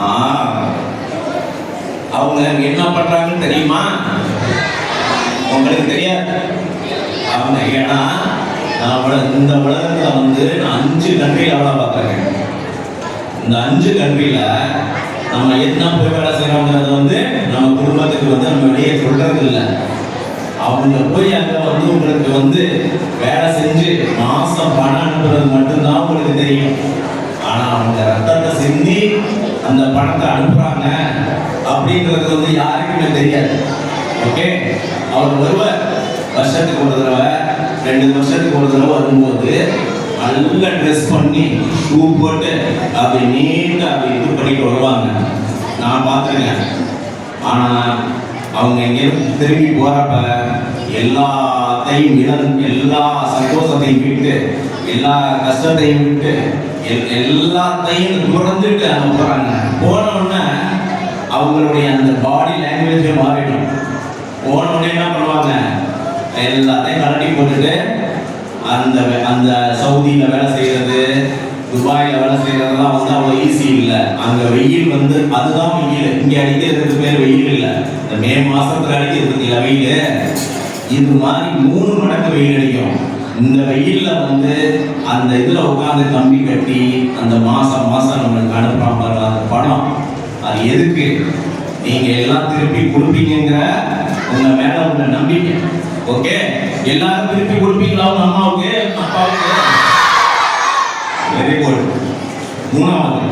ஆ. அவங்க என்ன பண்றாங்கன்னு தெரியுமா? உங்களுக்கு தெரியாது. அவங்க ஏன்னா நான் இந்த உலகத்துல வந்து நான் அஞ்சு கண்ட்ரியில் வேலை பார்க்குறேன் இந்த அஞ்சு கண்ட்ரியில் நம்ம என்ன போய் வேலை செய்யறோங்கிறது வந்து நம்ம குடும்பத்துக்கு வந்து நம்ம வெளியே சொல்றது இல்லை. அவங்க போய் அங்கே வந்து உங்களுக்கு வந்து வேலை செஞ்சு மாசம் பணம் அனுப்புறது மட்டும்தான் உங்களுக்கு தெரியும். ஆனா அவங்க ரத்தத்தை சிந்தி அந்த பணத்தை அனுப்புறாங்க அப்படின்றது வந்து யாருக்குமே தெரியாது. ஓகே அவர் வருவார் வருஷத்துக்கு ஒரு தடவை ரெண்டு வருஷத்துக்கு ஒரு தடவை வரும்போது நல்ல ட்ரெஸ் பண்ணி ஷூ போட்டு அப்படி நீட்டாக அப்படி இது பண்ணிட்டு வருவாங்க. நான் பார்த்துருக்கேன். ஆனா அவங்க எங்கேயும் திரும்பி போறப்ப எல்லாத்தையும் இழந்து எல்லா சந்தோஷத்தையும் விட்டு எல்லா கஷ்டத்தையும் விட்டு எல்லாத்தையும் துறந்துட்டு அங்க போறாங்க போன உடனே அவங்களுடைய அந்த பாடி லாங்குவேஜே மாறிடும். போன உடனே என்ன பண்ணுவாங்க? எல்லாத்தையும் கலட்டி போட்டுட்டு அந்த அந்த சவுதியில் வேலை செய்கிறது துபாயில் வேலை செய்கிறதெல்லாம் வந்து அவ்வளோ ஈஸி இல்லை. அங்கே வெயில் வந்து அதுதான் வெயில். இங்கே அடிக்கிறதுக்கு பேர் வெயில் இல்லை? இந்த மே மாதத்தில் அடிக்கிறதுக்கு இல்லை? வெயில். இது மாதிரி மூணு மடங்கு வெயில் அடிக்கும். இந்த வெயிலில் வந்து அந்த இதில் உட்காந்து கம்பி கட்டி அந்த மாதம் மாதம் நம்மளுக்கு அனுப்புறான் பாருங்க அந்த பணம். அது எதுக்கு? நீங்கள் எல்லாம் திருப்பி கொடுப்பீங்கிற உங்கள் மேலே உள்ள நம்பிக்கை. ஓகே எல்லாரும் திருப்பி கொடுப்பீங்களா உங்கள் அம்மாவுக்கு அப்பாவுக்கு? வெரி குட் மூணாவது.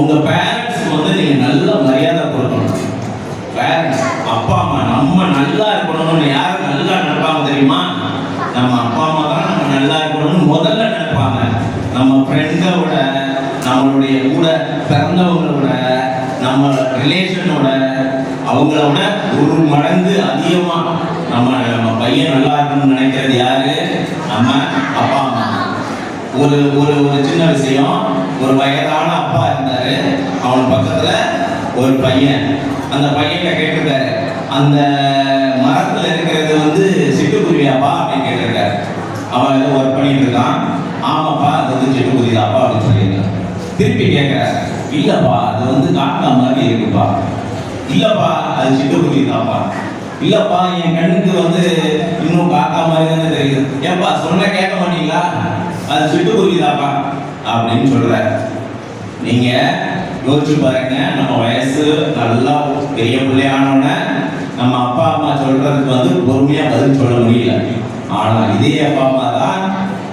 உங்கள் பேரண்ட்ஸ் வந்து நீங்கள் நல்ல மரியாதை கொடுக்கணும். அப்பா அம்மா நம்ம நல்லா இருக்கணும்னு யார் நல்லா நினைப்பாங்க தெரியுமா? நம்ம அப்பா அம்மா தான் நம்ம நல்லா இருக்கணும்னு முதல்ல நினைப்பாங்க. நம்ம ஃப்ரெண்டோட நம்மளுடைய கூட பிறந்தவங்களோட நம்ம ரிலேஷனோட அவங்களோட ஒரு மடங்கு அதிகமாக நம்ம நம்ம பையன் நல்லா இருக்கணும்னு நினைக்கிறது யாரு? நம்ம அப்பா அம்மா. ஒரு ஒரு ஒரு சின்ன விஷயம். ஒரு வயதான அப்பா இருந்தாரு. அவன் பக்கத்தில் ஒரு பையன். அந்த பையன்கிட்ட கேட்டிருக்காரு அந்த மரத்தில் இருக்கிறது வந்து சிட்டுக்குருவியாப்பா அப்படின்னு கேட்டிருக்காரு. அவன் ஏதோ ஒர்க் பண்ணிட்டு இருக்கான் ஆமாப்பா அது வந்து சிட்டுக்குருவிதாப்பா அப்படின்னு சொல்லியிருக்கான் திருப்பி கேட்குறாரு இல்லைப்பா அது வந்து காக்கா மாதிரி இருக்குப்பா. இல்லைப்பா அது சிட்டுக்குருவி தான்ப்பா இல்லப்பா என் கண்ணுக்கு வந்து இன்னும் காக்கா மாதிரி தானே தெரியுது. ஏன்ப்பா சொன்ன கேட்க மாட்டீங்களா? அது சிட்டுக்குருவி தான்ப்பா அப்படின்னு சொல்ற நீங்க யோசிச்சு பாருங்க நம்ம வயசு நல்லா பெரிய பிள்ளையானோடனே நம்ம அப்பா அம்மா சொல்றதுக்கு வந்து பொறுமையா பதில் சொல்ல முடியல. ஆனா இதே அப்பா அம்மா தான்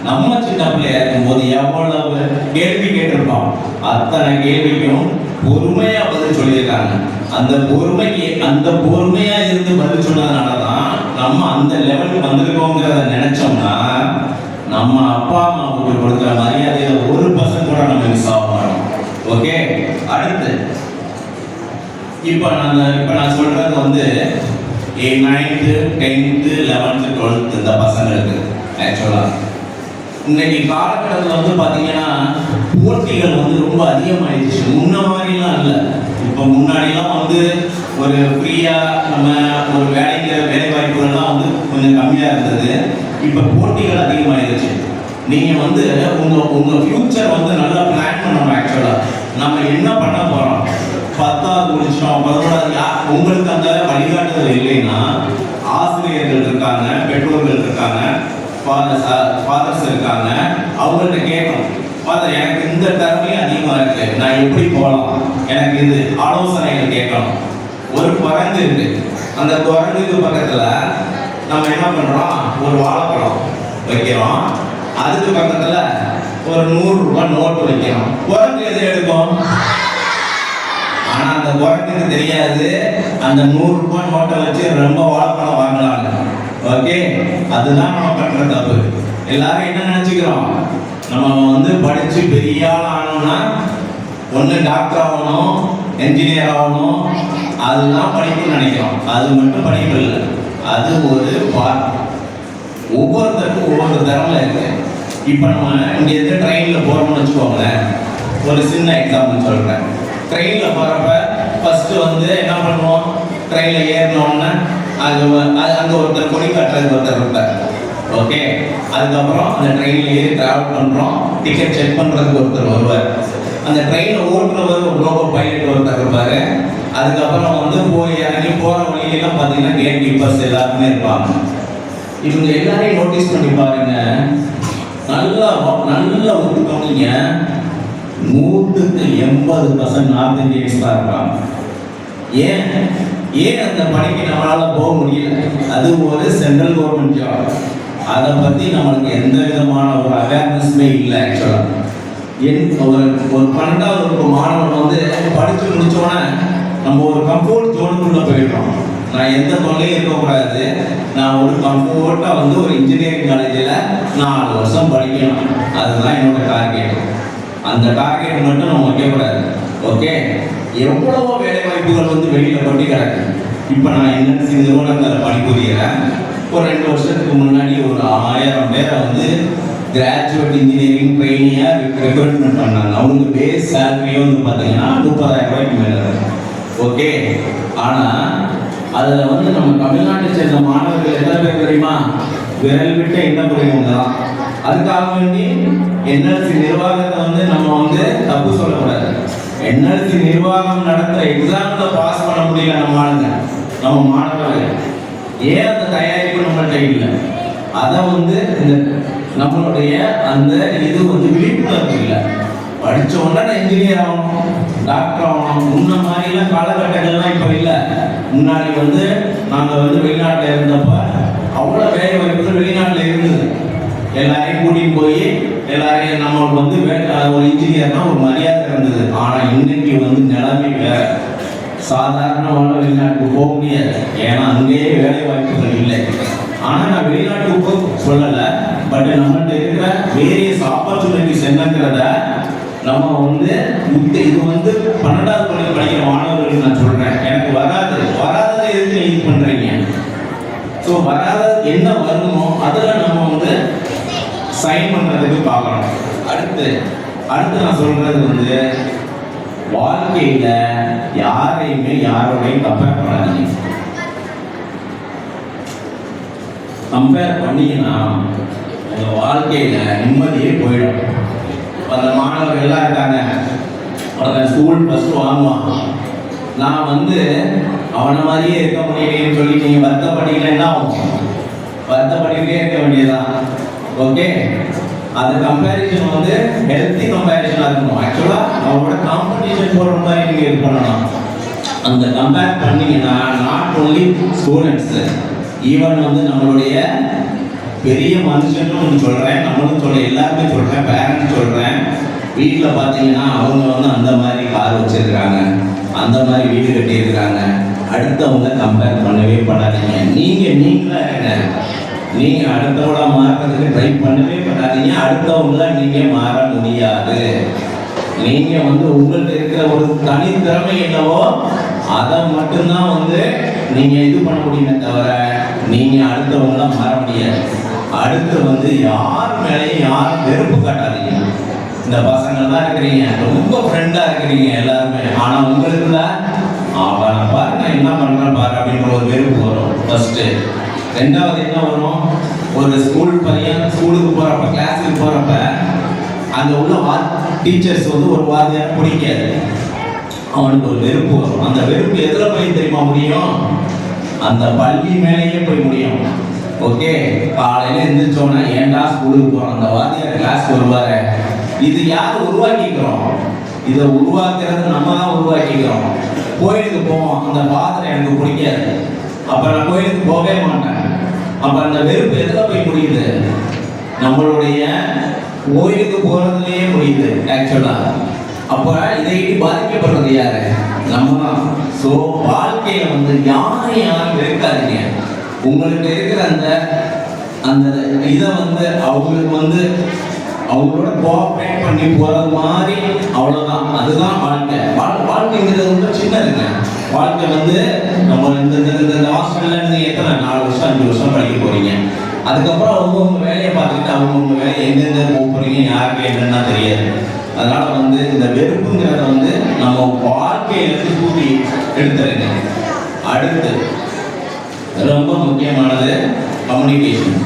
நம்ம சின்ன பிள்ளையா இருக்கும்போது எவ்வளவு கேள்வி கேட்டிருக்கோம் அத்தனை கேள்விக்கும் பொறுமையா பதில் சொல்லியிருக்காங்க. அந்த பொறுமைக்கு அந்த பொறுமையா இருந்து பதில் சொன்னதுனால தான் நம்ம அந்த லெவலுக்கு வந்திருக்கோங்கிறத நினைச்சோம்னா நம்ம அப்பா அம்மாவுக்கு கொடுக்குற மரியாதையில ஒரு பர்சன்ட் கூட நம்ம மிஸ் ஆக மாட்டோம் ஓகே அடுத்து இப்போ நான் இப்போ நான் சொல்றது வந்து நைன்த்து டென்த்து லெவன்த்து டுவெல்த்து இந்த பசங்களுக்கு ஆக்சுவலாக இன்னைக்கு காலகட்டத்தில் வந்து பார்த்தீங்கன்னா போட்டிகள் வந்து ரொம்ப அதிகமாகிடுச்சு முன்ன மாதிரிலாம் இல்லை. இப்போ முன்னாடிலாம் வந்து ஒரு ஃப்ரீயாக நம்ம ஒரு வேலைக்கு வேலை வாய்ப்புகள்லாம் வந்து கொஞ்சம் கம்மியாக இருந்தது. இப்போ போட்டிகள் அதிகமாயிருச்சு நீங்கள் வந்து உங்கள் உங்கள் ஃப்யூச்சர் வந்து நல்லா பிளான் பண்ணணும் ஆக்சுவலாக நம்ம என்ன பண்ண போகிறோம் பத்தாவது முடிச்சோம் பதினோராவது உங்களுக்கு அந்த வழிகாட்டுதல் இல்லைன்னா ஆசிரியர்கள் இருக்காங்க பெற்றோர்கள் இருக்காங்க ஃபாதர்ஸ் இருக்காங்க அவங்கள்ட்ட கேட்கணும். ஃபாதர் எனக்கு இந்த திறமை அதிகமாக இருக்கு. நான் எப்படி போகலாம் எனக்கு இது ஆலோசனைகள் கேட்கணும். ஒரு குரங்கு இருக்கு. அந்த குரங்குக்கு பக்கத்தில் நம்ம என்ன பண்ணுறோம் ஒரு வாழைப்பழம் வைக்கிறோம். அதுக்கு பக்கத்துல ஒரு நூறு ரூபாய் நோட்டு வைக்கணும். குரங்கு எது எடுக்கும் ஆனா அந்த குரங்குக்கு தெரியாது. அந்த நூறு ரூபாய் நோட்டை வச்சு ரொம்ப வாழைப்பழம் வாங்கலாம் ஓகே அதுதான் நம்ம பண்ற தப்பு. எல்லாரும் என்ன நினைச்சுக்கிறோம்? நம்ம வந்து படிச்சு பெரிய ஆள் ஆனோம்னா ஒன்று டாக்டர் ஆகணும் என்ஜினியர் ஆகணும் அதுதான் படிக்கணும்னு நினைக்கிறோம். அது மட்டும் படிப்பு இல்லை அது ஒரு பார்ட் ஒவ்வொருத்தருக்கும் ஒவ்வொரு திறமை இருக்கு. இப்போ நம்ம இங்கேருந்து ட்ரெயினில் போகிறோம்னு வச்சுக்கோங்களேன். ஒரு சின்ன எக்ஸாம்பிள் சொல்கிறேன் ட்ரெயினில் போகிறப்ப ஃபஸ்ட்டு வந்து என்ன பண்ணுவோம்? ட்ரெயினில் ஏறினோம்னா அது வ- அது அங்க ஒருத்தர் கொடி காட்டுறதுக்கு ஒருத்தர் இருப்பார். ஓகே அதுக்கப்புறம் அந்த ட்ரெயினில் ஏறி ட்ராவல் பண்ணுறோம் டிக்கெட் செக் பண்ணுறதுக்கு ஒருத்தர் வருவார். அந்த ட்ரெயினை ஓட்டுறவர் ஒரு லோகோ பைலட் ஒருத்தர் இருப்பார். அதுக்கப்புறம் வந்து போய் இறங்கி போகிற வழியெல்லாம் பார்த்தீங்கன்னா கேட் கீப்பர்ஸ் எல்லாருமே இருப்பாங்க. இவங்க எல்லாரையும் நோட்டீஸ் பண்ணி பாருங்க. நல்லா நல்லா ஒத்துக்கவனிங்க நூற்றுக்கு எண்பது பர்சன்ட் நார்த் இந்தியன்ஸ் தான் இருக்காங்க ஏன்? ஏன் அந்த பணிக்கு நம்மளால் போக முடியல? அது ஒரு சென்ட்ரல் கவர்மெண்ட் ஜாப் அதை பற்றி நம்மளுக்கு எந்த விதமான ஒரு அவேர்னஸ்மே இல்லை ஆக்சுவலாக என் ஒரு ஒரு பன்னெண்டாவது ஒரு மாணவன் வந்து படித்து முடித்தோடனே நம்ம ஒரு கம்ஃபோர்ட் ஜோனுக்குள்ளே போயிடுறோம். நான் எந்த தொல்லையும் இருக்கக்கூடாது. நான் ஒரு கம்ஃபோர்ட்டாக வந்து ஒரு இன்ஜினியரிங் காலேஜில் நாலு வருஷம் படிக்கணும். அதுதான் என்னோட டார்கெட் அந்த டார்கெட் மட்டும் நம்ம வைக்கக்கூடாது. ஓகே எவ்வளவோ வேலை வாய்ப்புகள் வந்து வெளியில் கொண்டு கிடக்கு. இப்போ நான் என்என்சி நிறுவனத்தில் பணிபுரியறேன் ஒரு ரெண்டு வருஷத்துக்கு முன்னாடி ஒரு ஆயிரம் பேரை வந்து கிராஜுவேட் இன்ஜினியரிங் ட்ரைனியாக ரெக்ரூட்மெண்ட் பண்ணாங்க. அவங்க பேஸ் சேலரியும் வந்து பார்த்தீங்கன்னா முப்பதாயிரம் ரூபாய்க்கு மேலே ஓகே ஆனால் அதில் வந்து நம்ம தமிழ்நாட்டை சேர்ந்த மாணவர்கள் எத்தனை பேர் தெரியுமா? விரல் விட்டு என்ன புரியுங்க தான் அதுக்காக வேண்டி என்எல்சி நிர்வாகத்தை வந்து நம்ம வந்து தப்பு சொல்லக்கூடாது. என்எல்சி நிர்வாகம் நடத்துகிற எக்ஸாம்ல பாஸ் பண்ண முடியல நம்ம ஆளுங்க நம்ம மாணவர்கள். ஏன் அந்த தயாரிப்பு நம்மள்கிட்ட இல்லை? அதை வந்து இந்த நம்மளுடைய அந்த இது வந்து விழிப்புணர்வு இல்லை. படிச்ச உடனே இன்ஜினியர் ஆகணும். டாக்டர் ஆகணும் முன்ன மாதிரிலாம் காலகட்டங்கள்லாம் இப்போ இல்லை. முன்னாடி வந்து நாங்கள் வந்து வெளிநாட்டில் இருந்தப்ப அவ்வளோ வேலை வாய்ப்புகள் வெளிநாட்டில் இருந்தது. எல்லாரையும் கூட்டிகிட்டு போய் எல்லாரையும் நம்மளுக்கு வந்து வே- ஒரு இன்ஜினியர்னா ஒரு மரியாதை இருந்தது. ஆனால் இன்னைக்கு வந்து நிலைமை வேற. சாதாரணமான வெளிநாட்டுக்கு போக முடியாது. ஏன்னா அங்கேயே வேலை வாய்ப்புகள் இல்லை. ஆனால் நான் வெளிநாட்டுக்கு போக சொல்லலை. பட் நம்மகிட்ட இருக்கிற வேரியஸ் ஆப்பர்ச்சுனிட்டிஸ் என்னங்கிறத நம்ம வந்து இந்த இது வந்து பன்னெண்டாவது பள்ளி படிக்கிற மாணவர்களுக்கு நான் சொல்றேன். எனக்கு வராது. வராததை எதுக்கு நீங்க இது பண்றீங்க? ஸோ வராத என்ன வருமோ அதில் நம்ம வந்து சைன் பண்ணுறதுக்கு பார்க்கணும். அடுத்து அடுத்து நான் சொல்றது வந்து வாழ்க்கையில யாரையுமே யாரோடையும் கம்பேர் பண்ணாதீங்க. கம்பேர் பண்ணீங்கன்னா உங்க வாழ்க்கையில நிம்மதியே போயிடும். அந்த மாணவர்கள் எல்லாம் இருக்காங்க. அவன் ஸ்கூல் ஃபஸ்ட்டு வாங்குவான். நான் வந்து அவனை மாதிரியே இருக்க முடியலையேன்னு சொல்லி நீங்கள் வருத்தப்பட்டீங்கன்னா என்ன ஆகும் வருத்தப்பட்டுக்கிட்டே இருக்க வேண்டியதான் ஓகே அந்த கம்பேரிசன் வந்து ஹெல்த்தி கம்பேரிசனாக இருக்கணும். ஆக்சுவலாக அவங்களோட காம்படிஷன் போடுற மாதிரி நீங்கள் இது பண்ணணும். அந்த கம்பேர் பண்ணீங்கன்னா நாட் ஒன்லி ஸ்டூடெண்ட்ஸு ஈவன் வந்து நம்மளுடைய பெரிய மனுஷன்னு ஒன்று சொல்கிறேன் நம்மளும் சொல்ல எல்லாருமே சொல்கிறேன் பேரண்ட்ஸ் சொல்கிறேன் வீட்டில் பார்த்தீங்கன்னா அவங்க வந்து அந்த மாதிரி கார் வச்சிருக்கிறாங்க. அந்த மாதிரி வீடு கட்டியிருக்கிறாங்க. அடுத்தவங்க கம்பேர் பண்ணவே பண்ணாதீங்க நீங்கள் நீங்களா இருங்க. நீங்கள் அடுத்தவங்கள மாறுறதுக்கு ட்ரை பண்ணவே பண்ணாதீங்க அடுத்தவங்கள நீங்கள் மாற முடியாது. நீங்கள் வந்து உங்கள்கிட்ட இருக்கிற ஒரு தனித்திறமை என்னவோ அதை மட்டும்தான் வந்து நீங்கள் இது பண்ண முடியுமே தவிர நீங்கள் அடுத்தவங்களாம் மாற முடியாது. அடுத்து வந்து யார் மேலேயும் யாரும் வெறுப்பு காட்டாதீங்க. இந்த பசங்க தான் இருக்கிறீங்க. ரொம்ப ஃப்ரெண்டாக இருக்கிறீங்க எல்லாருமே. ஆனால் உங்களுக்குள்ள அவன் பாரு நான் என்ன பண்ணுறேன் பாரு அப்படின்ற ஒரு வெறுப்பு வரும். ஃபஸ்ட்டு ரெண்டாவது என்ன வரும்? ஒரு ஸ்கூல் பையன் ஸ்கூலுக்கு போகிறப்ப கிளாஸுக்கு போகிறப்ப அந்த உள்ள வா டீச்சர்ஸ் வந்து ஒரு வாத்தியார் பிடிக்காது. அவனுக்கு ஒரு வெறுப்பு வரும். அந்த வெறுப்பு எதில் போய் தெரியுமா முடியும்? அந்த பள்ளி மேலேயே போய் முடியும். ஓகே காலையில எழுந்திரிச்சோன்னா ஏன்டா ஸ்கூலுக்கு போறோம்? அந்த வாத்தியார் கிளாஸ் வருவாரு. இது யார் உருவாக்கிக்கிறோம்? இதை உருவாக்குறது நம்ம தான் உருவாக்கிக்கிறோம். கோயிலுக்கு போவோம். அந்த பாத்திரம் எனக்கு பிடிக்காது. அப்ப நான் கோயிலுக்கு போகவே மாட்டேன். அப்ப அந்த வெறுப்பு எதுல போய் முடியுது? நம்மளுடைய கோயிலுக்கு போறதுலயே முடியுது ஆக்சுவலா அப்ப இதை பாதிக்கப்படுறது யாரு? நம்ம தான். ஸோ வாழ்க்கையில வந்து யாரும் யாரும் வெறுக்காதீங்க. உங்களுக்கு இருக்கிற அந்த அந்த இதை வந்து அவங்களுக்கு வந்து அவங்களோட கோஆப்ரேட் பண்ணி போறது மாதிரி அவ்வளவுதான். அதுதான் வாழ்க்கை. வாழ்- வாழ்க்கைங்கிறது ரொம்ப சின்னதுங்க. வாழ்க்கை வந்து நம்ம இந்த இந்த- ஹாஸ்டல்ல இருந்து எத்தனை நாலு வருஷம் அஞ்சு வருஷம் படிக்க போறீங்க? அதுக்கப்புறம் அவங்கவுங்க வேலையை பார்த்துக்கிட்டு அவங்கவுங்க வேலையை எங்கெங்க போக போறீங்க யாருக்கு என்னன்னா தெரியாது. அதனால வந்து இந்த வெறுப்புங்கிறத வந்து நம்ம வாழ்க்கையை எடுத்து கூட்டி எடுத்துருங்க அடுத்து ரொம்ப முக்கியமானது கம்யூனிகேஷன்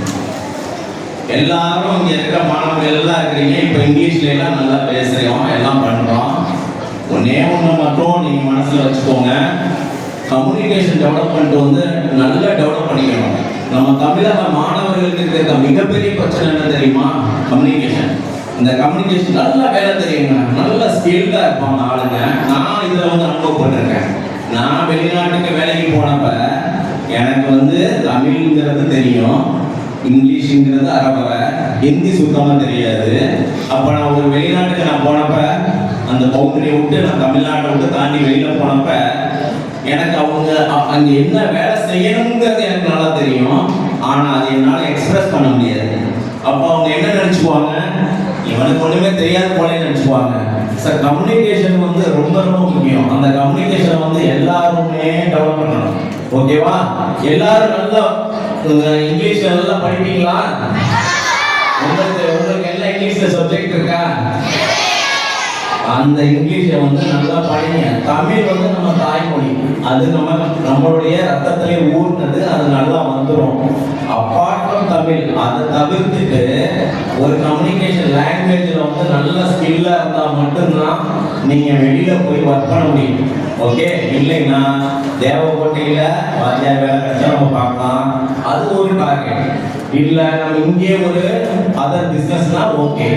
எல்லாரும் இங்கே இருக்கிற மாணவர்கள் எல்லாம் இருக்கிறீங்க இப்போ இங்கிலீஷ்ல எல்லாம் நல்லா பேசுகிறோம் எல்லாம் பண்ணுறோம் ஒன்னே ஒன்று மட்டும் நீங்கள் மனசில் வச்சுக்கோங்க. கம்யூனிகேஷன் டெவலப்மெண்ட் வந்து நல்லா டெவலப் பண்ணிக்கணும். நம்ம தமிழக மாணவர்களுக்கு இருக்கிற மிகப்பெரிய பிரச்சனை என்ன தெரியுமா? கம்யூனிகேஷன் இந்த கம்யூனிகேஷன் நல்லா வேலை தெரியுங்க. நல்ல ஸ்கில்டாக இருப்பாங்க ஆளுங்க. நான் இதில் வந்து அனுபவப்பட்டிருக்கேன். நான் வெளிநாட்டுக்கு வேலைக்கு போனப்ப எனக்கு வந்து தமிழ்ங்கிறது தெரியும் இங்கிலீஷுங்கிறது அறவரை ஹிந்தி சுத்தமாக தெரியாது. அப்போ நான் ஒரு வெளிநாட்டுக்கு நான் போனப்ப அந்த பவுண்டரியை விட்டு நான் தமிழ்நாட்டை விட்டு தாண்டி வெளியில் போனப்ப எனக்கு அவங்க அங்கே என்ன வேலை செய்யணுங்கிறது எனக்கு நல்லா தெரியும். ஆனால் அது என்னால் எக்ஸ்பிரஸ் பண்ண முடியாது. அப்போ அவங்க என்ன நினச்சிக்குவாங்க? இவனுக்கு ஒன்றுமே தெரியாது போலே நினச்சிக்குவாங்க. சார் கம்யூனிகேஷன் வந்து ரொம்ப ரொம்ப முக்கியம். அந்த கம்யூனிகேஷனை வந்து எல்லாருமே டெவலப் பண்ணணும். ஓகேவா எல்லாரும் நல்லா இங்கிலீஷ் நல்லா படிப்பீங்களா? உங்களுக்கு உங்களுக்கு எல்லாம் இங்கிலீஷ்ல சப்ஜெக்ட் இருக்கா? அந்த இங்கிலீஷை வந்து நல்லா படிங்க. தமிழ் வந்து நம்ம தாய்மொழி. அது நம்ம நம்மளுடைய ரத்தத்திலே ஊர்னது அது நல்லா வந்துடும் அப்பார்ட் தமிழ். அதை தவிர்த்துட்டு ஒரு கம்யூனிகேஷன் லாங்குவேஜில் வந்து நல்ல ஸ்கில்லாக இருந்தால் மட்டும்தான் நீங்கள் வெளியில் போய் ஒர்க் பண்ண முடியும். ஓகே இல்லைன்னா தேவக்கோட்டையில் வாத்தியார் வேலை கிடைச்சா நம்ம பார்க்கலாம். அது ஒரு டார்கெட் இல்லை நம்ம இங்கே ஒரு அதர் பிஸ்னஸ்னால் ஓகே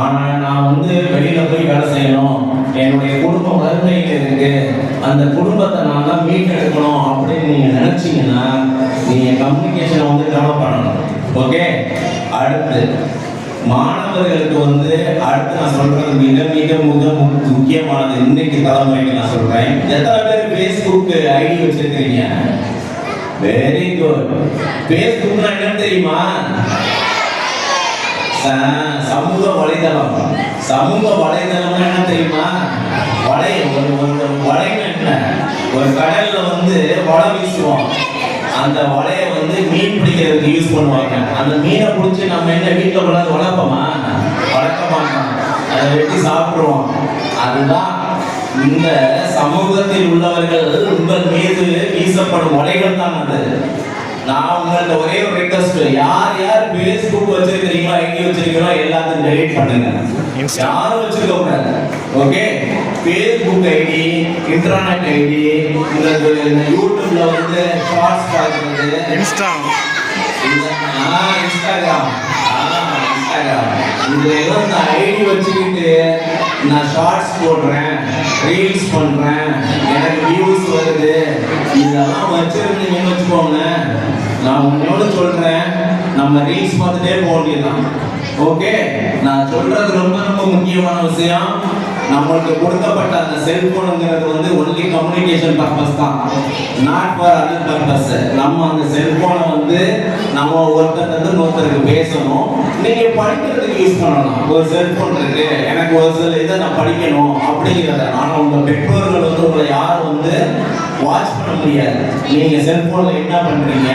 ஆனால் நான் வந்து வெளியில் போய் வேலை செய்யணும். என்னுடைய குடும்பம் வறுமையில் இருக்கு. அந்த குடும்பத்தை நான் தான் மீட்டெடுக்கணும் அப்படின்னு நீங்கள் நினச்சிங்கன்னா நீங்கள் கம்யூனிகேஷனை வந்து டெவலப் பண்ணணும். ஓகே அடுத்து மாணவர்களுக்கு வந்து அடுத்து நான் சொல்றது மிக மிக மிக முக்கியமானது. இன்னைக்கு தலைமுறைக்கு நான் சொல்றேன். எத்தனை பேர் ஃபேஸ்புக் ஐடி வச்சிருக்கீங்க வெரி குட் ஃபேஸ்புக்னா என்ன தெரியுமா? சமூக வலைதளம். சமூக வலைதளம்னா என்ன தெரியுமா? வலை ஒரு ஒரு வலைன்னு என்ன? ஒரு கடல்ல வந்து வலை வீசுவோம். அந்த வலையை வந்து மீன் பிடிக்கிறதுக்கு யூஸ் பண்ணுவாங்க. அந்த மீனை பிடிச்சி நம்ம என்ன வீட்டில் கொண்டாந்து வளர்ப்போமா? வளர்க்க மாட்டோம் அதை வெட்டி சாப்பிடுவோம். அதுதான் இந்த சமூகத்தில் உள்ளவர்கள் உங்கள் மீது வீசப்படும் வலைகள் தான் அது. நான் உங்கள்ட்ட ஒரே ஒரு ரிக்வஸ்ட் யார் யார் ஃபேஸ்புக் வச்சிருக்கிறீங்களோ ஐடி வச்சிருக்கீங்களோ எல்லாத்தையும் டெலீட் பண்ணுங்க. யாரும் வச்சிருக்க கூடாது. Okay Facebook ID internet ID இந்த யூடியூப்ல வந்து ஷார்ட்ஸ் பார்க்குறது. இன்ஸ்டா. ஆ, இன்ஸ்டாகிராம். ஆ, இன்ஸ்டாகிராம். இதுல ஏதோ இந்த ஐடி வச்சுக்கிட்டு நான் ஷார்ட்ஸ் போடுறேன் ரீல்ஸ் பண்றேன் எனக்கு வியூஸ் வருது. இதெல்லாம் வச்சிருந்தீங்கன்னு வச்சுக்கோங்க நான் உன்னோட சொல்றேன். நம்ம ரீல்ஸ் பார்த்துட்டே போக வேண்டியதுதான் ஓகே? நான் சொல்றது ரொம்ப ரொம்ப முக்கியமான விஷயம். நம்மளுக்கு கொடுக்கப்பட்ட அந்த செல்போனுங்கிறது வந்து ஒன்லி கம்யூனிகேஷன் பர்பஸ் தான். நாட் ஃபார் அதர் பர்பஸ் நம்ம அந்த செல்போனை வந்து நம்ம ஒருத்தர் இன்னொருத்தருக்கு பேசணும். நீங்க படிக்கிறதுக்கு யூஸ் பண்ணலாம் ஒரு செல்போன் இருக்கு. எனக்கு ஒரு சில இதை நான் படிக்கணும் அப்படிங்கிறத. ஆனா உங்க பெற்றோர்கள் வந்து உங்களை யாரும் வந்து வாட்ச் பண்ண முடியாது. நீங்க செல்போன்ல என்ன பண்றீங்க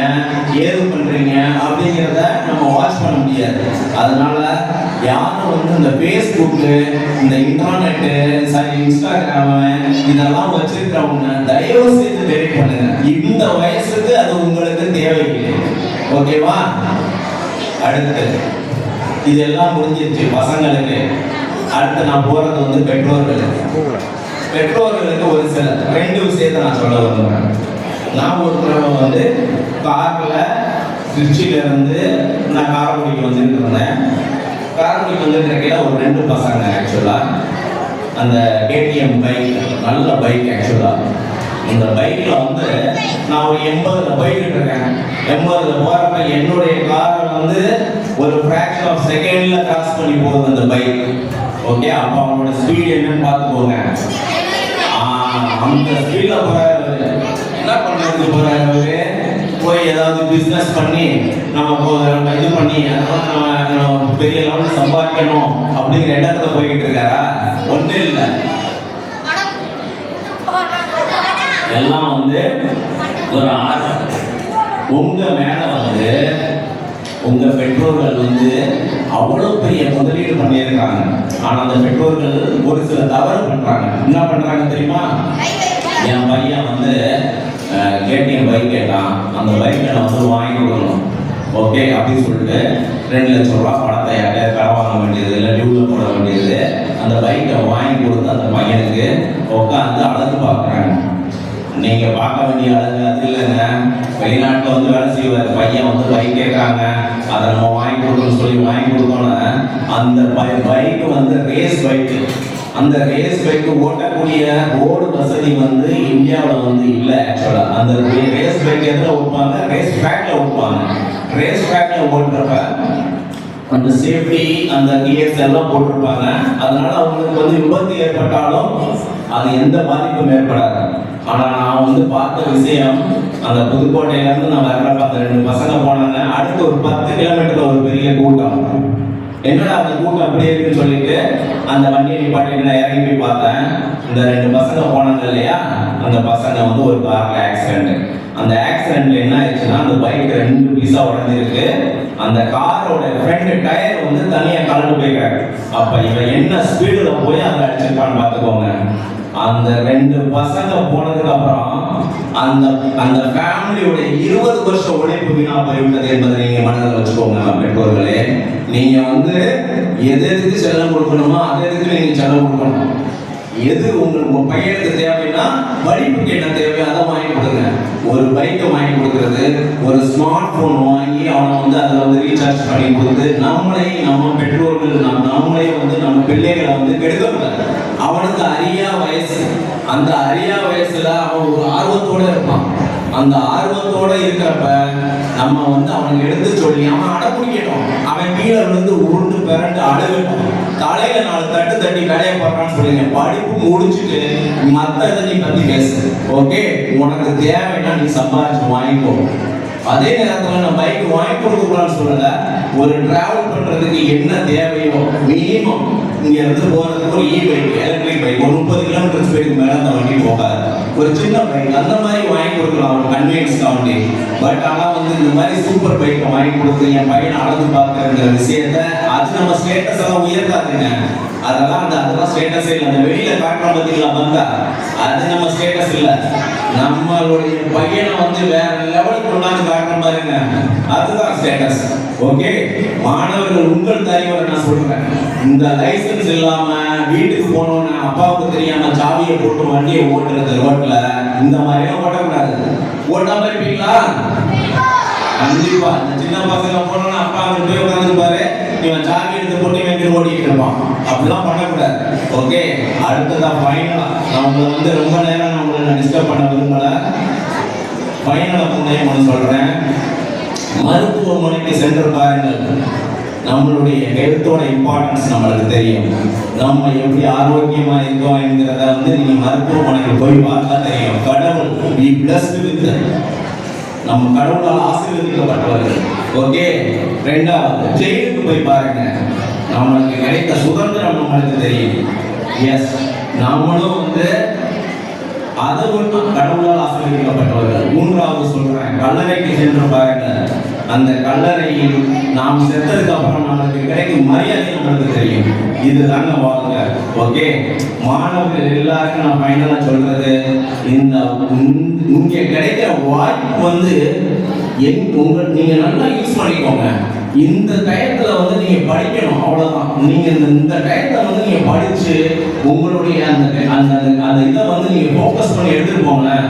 ஏது பண்றீங்க அப்படிங்கிறத நம்ம வாட்ச் பண்ண முடியாது. அதனால யாரும் வந்து இந்த ஃபேஸ்புக் இந்த இன்டர்நெட்டு சாரி இன்ஸ்டாகிராமு இதெல்லாம் வச்சிருக்கிறவங்க தயவு செய்து டெலிட் பண்ணுங்க. இந்த வயசுக்கு அது உங்களுக்கு தேவையில்லை. ஓகேவா அடுத்து. இதெல்லாம் முடிஞ்சிருச்சு பசங்களுக்கு. அடுத்து நான் போறது வந்து பெற்றோர்களுக்கு. பெற்றோர்களுக்கு ஒரு சில ரெண்டு விஷயத்தை நான் சொல்ல விரும்புறேன். நான் ஒரு வந்து காரில் திருச்சியிலேருந்து நான் காரக்குடிக்கு வந்துட்டு இருந்தேன். காரக்குடிக்கு வந்துட்டு இருக்கையில ஒரு ரெண்டு பசங்க ஆக்சுவலாக அந்த கேடிஎம் பைக் நல்ல பைக் ஆக்சுவலாக இந்த பைக்கில் வந்து நான் ஒரு எண்பதில் போய்கிட்டு இருக்கேன். எண்பதுல போகிறப்ப என்னுடைய காரை வந்து ஒரு ஃப்ராக்ஷன் ஆஃப் செகண்டில் கிராஸ் பண்ணி போகுது அந்த பைக் ஓகே அப்போ அவனோட ஸ்பீடு என்னன்னு பார்த்துக்கோங்க. ஆஹ் அந்த ஸ்பீட்ல போறாரு என்ன பண்றது போறாரு அவரு போய் ஏதாவது பிசினஸ் பண்ணி நம்ம நம்ம இது பண்ணி அதெல்லாம் நம்ம பெரிய லெவலில் சம்பாதிக்கணும் அப்படிங்கிற இடத்துல போய்கிட்டு இருக்காரா? ஒன்றும் இல்லை. எல்லாம் வந்து ஒரு ஆசை உங்க மேல வந்து உங்க பெற்றோர்கள் வந்து அவ்வளவு பெரிய முதலீடு பண்ணியிருக்காங்க. ஆனா அந்த பெற்றோர்கள் ஒரு சில தவறு பண்றாங்க. என்ன பண்றாங்க தெரியுமா? என் பையன் வந்து கேடிஎம் பைக் கேட்டான். அந்த பைக்கை நான் வந்து வாங்கி கொடுக்கணும் ஓகே அப்படின்னு சொல்லிட்டு ரெண்டு லட்சம் ரூபா பணத்தை யார்கிட்ட கடன் வாங்க வேண்டியது இல்லை டியூவில் போட வேண்டியது. அந்த பைக்கை வாங்கி கொடுத்து அந்த பையனுக்கு உட்காந்து அழகு பார்க்குறாங்க. நீங்க பார்க்க வேண்டிய அழகு அது இல்லைங்க. வெளிநாட்டில் வந்து வேலை செய்வார். பையன் வந்து பைக் கேட்காங்க. அதை நம்ம வாங்கி கொடுக்கணும்னு சொல்லி வாங்கி கொடுத்தோன்னா அந்த பைக் வந்து ரேஸ் பைக்கு அந்த ரேஸ் பைக்கு ஓட்டக்கூடிய ரோடு வசதி வந்து இந்தியாவில் வந்து இல்லை ஆக்சுவலாக அந்த ரேஸ் பைக் எதில் ஓட்டுவாங்க? ரேஸ் ட்ராக்ல ஓட்டுவாங்க. ரேஸ் ட்ராக்ல ஓட்டுறப்ப அந்த சேஃப்டி அந்த கியர்ஸ் எல்லாம் போட்டிருப்பாங்க. அதனால அவங்களுக்கு வந்து விபத்து ஏற்பட்டாலும் அது எந்த பாதிப்பும் ஏற்படாது. ஆனால் நான் வந்து பார்த்த விஷயம் அந்த புதுக்கோட்டையிலேருந்து நான் வரல பார்த்த ரெண்டு பசங்க போனாங்க. அடுத்து ஒரு பத்து கிலோமீட்டரில் ஒரு பெரிய கூட்டம். என்னடா அந்த கூட்டம் அப்படி இருக்குன்னு சொல்லிட்டு அந்த வண்டியை நிப்பாட்டிட்டு நான் இறங்கி போய் பார்த்தேன். இந்த ரெண்டு பசங்க போனாங்க இல்லையா? அந்த பசங்க வந்து ஒரு காரில் ஆக்சிடென்ட் அந்த ஆக்சிடென்ட்ல என்ன ஆயிடுச்சுன்னா அந்த பைக் ரெண்டு பீஸா உடஞ்சிருக்கு. அந்த காரோட ஃப்ரண்ட் டயர் வந்து தனியாக கலந்து போயிருக்காரு அப்ப இவன் என்ன ஸ்பீடுல போய் அதை அடிச்சிருப்பான்னு பார்த்துக்கோங்க. அந்த ரெண்டு பசங்க போனதுக்கு அப்புறம் அந்த அந்த ஃபேமிலியோட இருபது வருஷம் உழைப்பு வீணா போய்விட்டது என்பதை நீங்க மனதில் வச்சுக்கோங்க பெற்றோர்களே. நீங்க வந்து எது எதுக்கு செல்லம் கொடுக்கணுமோ அது எதுக்கு நீங்க செல்லம் கொடுக்கணும்? எது உங்களுக்கு உங்க பையனுக்கு தேவைன்னா படிப்புக்கு என்ன தேவையோ அதை வாங்கி கொடுங்க. ஒரு பைக்கை வாங்கி கொடுக்கறது ஒரு ஸ்மார்ட் போன் வாங்கி அவனை வந்து அதில் வந்து ரீசார்ஜ் பண்ணி கொடுத்து நம்மளே நம்ம பெற்றோர்கள் நம் நம்மளே வந்து நம்ம பிள்ளைகளை வந்து கெடுக்கக்கூடாது. அவனுக்கு அறியா வயசு. அந்த அறியா வயசுல அவன் ஒரு ஆர்வத்தோட இருப்பான். அந்த ஆர்வத்தோட இருக்கிறப்ப நம்ம வந்து அவனுக்கு எடுத்து சொல்லி அவன் அடப்பிடிக்கட்டும் அவன் கீழே விழுந்து உருண்டு பிறண்டு அழுகட்டும். தலையில நாலு தட்டு தட்டி வேலையை பார்க்கறான்னு சொல்லுங்க. படிப்பு முடிச்சுட்டு மத்த இதை நீ பத்தி பேசு. ஓகே உனக்கு தேவைன்னா நீ சம்பாதிச்சு வாங்கிக்கோ. அதே நேரத்துல நான் பைக் வாங்கி கொடுக்கக்கூடாதுன்னு சொல்லல. ஒரு டிராவல் பண்றதுக்கு என்ன தேவையோ மினிமம் இங்கே இருந்து போறதுக்கு ஒரு இ பைக் எலக்ட்ரிக் பைக் ஒரு முப்பது கிலோமீட்டர் ஸ்பீடுக்கு மேல அந்த வண்டி போகாது. ஒரு சின்ன பைக் அந்த மாதிரி வாங்கி கொடுக்கலாம் அவங்க கன்வீனியன்ஸ் காண்டி பட் ஆனால் வந்து இந்த மாதிரி சூப்பர் பைக்கை வாங்கி கொடுத்து என் பையனை அளந்து பார்க்கறங்கிற விஷயத்த அது நம்ம ஸ்டேட்டஸ் எல்லாம் உயர்த்தாதுங்க. அதெல்லாம் அந்த அதெல்லாம் ஸ்டேட்டஸ் இல்லை. அந்த வெளியில காட்டுறோம் பார்த்தீங்களா வந்தா அது நம்ம ஸ்டேட்டஸ் இல்லை. நம்மளுடைய பையனை வந்து வேற லெவலுக்கு கொண்டாந்து காட்டுறோம் பாருங்க. அதுதான் ஸ்டேட்டஸ் ஓகே மாணவர்கள் உங்கள் தலைவரை நான் சொல்றேன். இந்த லைசன்ஸ் இல்லாம வீட்டுக்கு போனோன்னு அப்பாவுக்கு தெரியாம சாவியை போட்டு வண்டியை ஓட்டுறது ரோட்ல இந்த மாதிரிலாம் ஓட்டக்கூடாது. ஓட்டாம இருப்பீங்களா கண்டிப்பா. இந்த சின்ன பசங்க போனோம்னா அப்பா அங்க போய் உட்காந்துருப்பாரு இவன் சாவி எடுத்து போட்டு இவன் எங்கிட்ட ஓடிக்கிட்டு இருப்பான். அப்படிலாம் பண்ணக்கூடாது. ஓகே அடுத்ததான் ஃபைனலாக நான் உங்களை வந்து ரொம்ப நேரம் நான் உங்களை டிஸ்டர்ப் பண்ண விரும்பல. ஃபைனலாக முன்னே ஒன்று சொல்கிறேன் மருத்துவமனைக்கு சென்று பாருங்கள் நம்மளுடைய ஹெல்த்தோட இம்பார்ட்டன்ஸ் நம்மளுக்கு தெரியும். நம்ம எப்படி ஆரோக்கியமா இருக்கோம் என்கிறத வந்து நீங்க மருத்துவமனைக்கு போய் பார்த்தா தெரியும். கடவுள் பி பிளஸ்ட் வித் நம்ம கடவுளால் ஆசீர்வதிக்கப்பட்டவர்கள் ஓகே? ரெண்டாவது ஜெயிலுக்கு போய் பாருங்க. நம்மளுக்கு கிடைத்த சுதந்திரம் நம்மளுக்கு தெரியும். எஸ் நம்மளும் வந்து அதை மட்டும் கடவுளால் ஆசீர்வதிக்கப்பட்டவர்கள். மூன்றாவது சொல்றேன் கல்லறைக்கு சென்று பாருங்க. அந்த கல்லறையில் நாம் செத்ததுக்கு அப்புறம் நம்மளுக்கு கிடைக்கும் மரியாதை நம்மளுக்கு தெரியும். இதுதாங்க வாங்க ஓகே? மாணவர்கள் எல்லாருக்கும் நான் ஃபைனலா சொல்றது இந்த இங்கே கிடைக்கிற வாய்ப்பு வந்து எங் உங்கள் நீங்க நல்லா யூஸ் பண்ணிக்கோங்க. இந்த டயத்தில் வந்து நீங்க படிக்கணும் அவ்வளவுதான். நீங்க இந்த இந்த டயத்துல வந்து நீங்க படிச்சு உங்களுடைய அந்த அந்த அந்த இதை வந்து நீங்க ஃபோக்கஸ் பண்ணி எடுத்துட்டு போங்களேன்.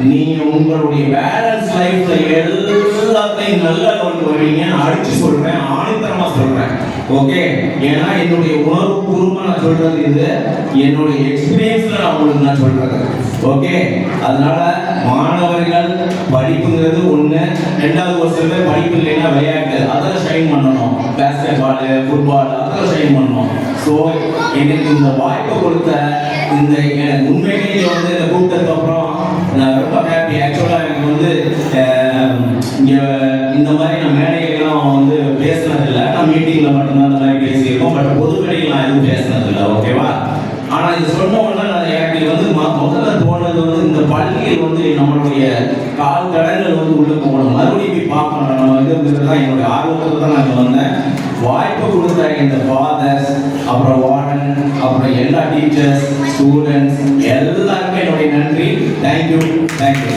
நீ உங்களுடைய பேலன்ஸ் லைஃப்ல எல்லாத்தையும் நல்லா கொண்டு வருவீங்க அடிச்சு சொல்றேன் ஆணித்தரமா சொல்றேன். ஓகே ஏன்னா என்னுடைய உணர்வு பூர்வமா நான் சொல்றது இது. என்னுடைய எக்ஸ்பீரியன்ஸ்ல நான் உங்களுக்கு நான் சொல்றது. ஓகே அதனால மாணவர்கள் படிப்புங்கிறது ஒண்ணு. ரெண்டாவது ஒரு சில பேர் படிப்பு இல்லைன்னா விளையாட்டு. அதில் ஷைன் பண்ணணும். பேஸ்கெட் பால் ஃபுட்பால் அதில் ஷைன் பண்ணணும். ஸோ எனக்கு இந்த வாய்ப்பு கொடுத்த இந்த உண்மையிலேயே வந்து இந்த கூட்டத்துக்கு அப்புறம் நான் ரொம்ப ஹாப்பி ஆக்சுவலாக எனக்கு வந்து இங்கே இந்த மாதிரி நான் மேடைகள்லாம் வந்து பேசுனதில்லை. நான் மீட்டிங்கில் மட்டும்தான் அந்த மாதிரி பேசியிருக்கோம். பட் பொது மேடையில் நான் எதுவும் பேசுனதில்லை. ஓகேவா ஆனால் இது சொன்ன உடனே எனக்கு வந்து முதல்ல தோணுது வந்து இந்த பள்ளியில் வந்து நம்மளுடைய கால் கடன்கள் வந்து உள்ள போகணும். மறுபடியும் போய் பார்க்கணும். நம்ம இதுங்கிறது தான் என்னுடைய ஆர்வத்தில் தான் நான் வந்தேன். வாய்ப்பு கொடுத்த இந்த ஃபாதர்ஸ் அப்புறம் வார்டன் அப்புறம் எல்லா டீச்சர்ஸ் ஸ்டூடெண்ட்ஸ் எல்லாருக்கும் என்னுடைய நன்றி. Thank you thank you